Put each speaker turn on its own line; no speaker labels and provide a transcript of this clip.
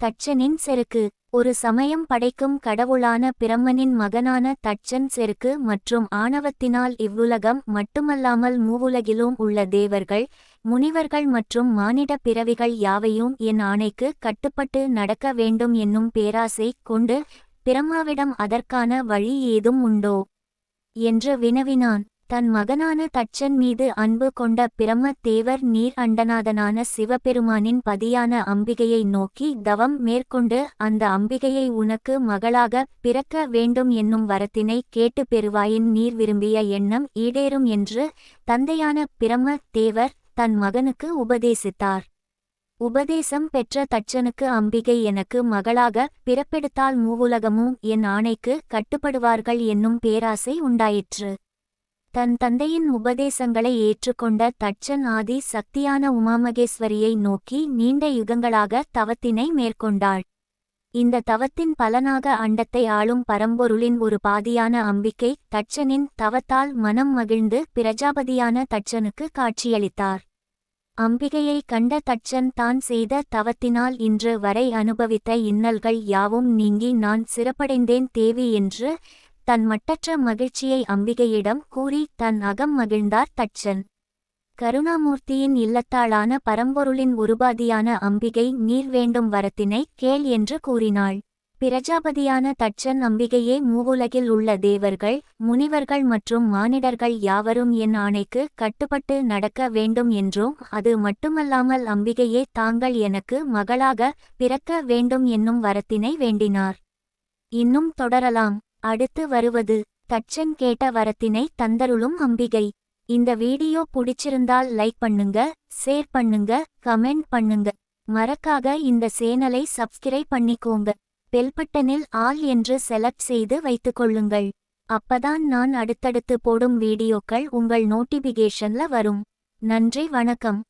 தட்சனின் செருக்கு ஒரு சமயம் படைக்கும் கடவுளான பிரம்மனின் மகனான தட்சன் செருக்கு மற்றும் ஆணவத்தினால் இவ்வுலகம் மட்டுமல்லாமல் மூவுலகிலும் உள்ள தேவர்கள் முனிவர்கள் மற்றும் மானிட பிறவிகள் யாவையும் என் ஆணைக்கு கட்டுப்பட்டு நடக்க வேண்டும் என்னும் பேராசை கொண்டு பிரம்மாவிடம் அதற்கான வழி ஏதும் உண்டோ? என்று வினவினான். தன் மகனான தட்சன் மீது அன்பு கொண்ட பிரம்ம தேவர் நீர் அண்டநாதனான சிவபெருமானின் பதியான அம்பிகையை நோக்கி தவம் மேற்கொண்டு அந்த அம்பிகையை உனக்கு மகளாக பிறக்க வேண்டும் என்னும் வரத்தினை கேட்டு பெறுவாயின் நீர் விரும்பிய எண்ணம் ஈடேறும் என்று தந்தையான பிரம தேவர் தன் மகனுக்கு உபதேசித்தார். உபதேசம் பெற்ற தட்சனுக்கு அம்பிகை எனக்கு மகளாக பிறப்பெடுத்தால் மூவுலகமும் என் ஆணைக்கு கட்டுப்படுவார்கள் என்னும் பேராசை உண்டாயிற்று. தன் தந்தையின் உபதேசங்களை ஏற்றுக்கொண்ட தட்சன் ஆதி சக்தியான உமாமகேஸ்வரியை நோக்கி நீண்ட யுகங்களாக தவத்தினை மேற்கொண்டாள். இந்த தவத்தின் பலனாக அண்டத்தை ஆளும் பரம்பொருளின் ஒரு பாதியான அம்பிக்கை தட்சனின் தவத்தால் மனம் மகிழ்ந்து பிரஜாபதியான தட்சனுக்கு காட்சியளித்தார். அம்பிகையை கண்ட தட்சன் தான் செய்த தவத்தினால் இன்று வரை அனுபவித்த இன்னல்கள் யாவும் நீங்கி நான் சிறப்படைந்தேன் தேவி என்று தன் மட்டற்ற மகிழ்ச்சியை அம்பிகையிடம் கூறி தன் அகம் மகிழ்ந்தார் தட்சன் கருணாமூர்த்தியின் இல்லத்தாளான பரம்பொருளின் உருபாதியான அம்பிகை நீர் வேண்டும் வரத்தினை கேள் என்று கூறினாள். பிரஜாபதியான தட்சன் அம்பிகையே மூவுலகில் உள்ள தேவர்கள் முனிவர்கள் மற்றும் மானிடர்கள் யாவரும் என் ஆணைக்கு கட்டுப்பட்டு நடக்க வேண்டும் என்றும் அது மட்டுமல்லாமல் அம்பிகையே தாங்கள் எனக்கு மகளாக பிறக்க வேண்டும் என்னும் வரத்தினை வேண்டினார். இன்னும் தொடரலாம். அடுத்து வருவது தச்சன் கேட்ட வரத்தினை தந்தருளும் அம்பிகை. இந்த வீடியோ பிடிச்சிருந்தால் லைக் பண்ணுங்க ஷேர் பண்ணுங்க கமெண்ட் பண்ணுங்க. மறக்காக இந்த சேனலை சப்ஸ்கிரைப் பண்ணிக்கோங்க. பெல்பட்டனில் ஆல் என்று செலக்ட் செய்து வைத்துக்கொள்ளுங்கள் அப்பதான் நான் அடுத்தடுத்து போடும் வீடியோக்கள் உங்கள் நோட்டிபிகேஷன்ல வரும். நன்றி வணக்கம்.